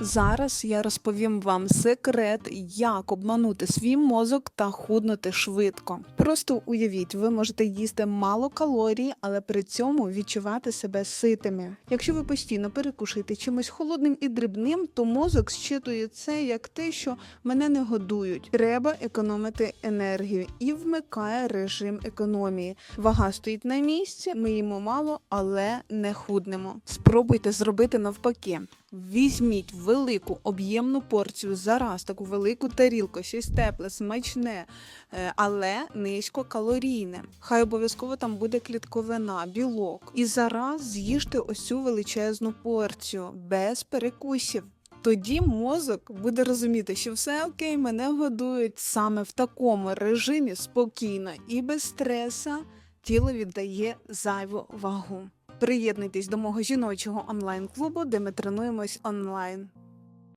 Зараз я розповім вам секрет, як обманути свій мозок та худнути швидко. Просто уявіть, ви можете їсти мало калорій, але при цьому відчувати себе ситими. Якщо ви постійно перекушуєте чимось холодним і дрібним, то мозок щитує це як те, що мене не годують. Треба економити енергію і вмикає режим економії. Вага стоїть на місці, ми їмо мало, але не худнемо. Спробуйте зробити навпаки. Візьміть велику об'ємну порцію зараз, таку велику тарілку, щось тепле, смачне, е, але низькокалорійне. Хай обов'язково там буде клітковина, білок. І зараз з'їжте ось цю величезну порцію без перекусів. Тоді мозок буде розуміти, що все окей, мене годують саме в такому режимі спокійно і без стреса тіло віддає зайву вагу. Приєднуйтесь до мого жіночого онлайн-клубу, де ми тренуємось онлайн.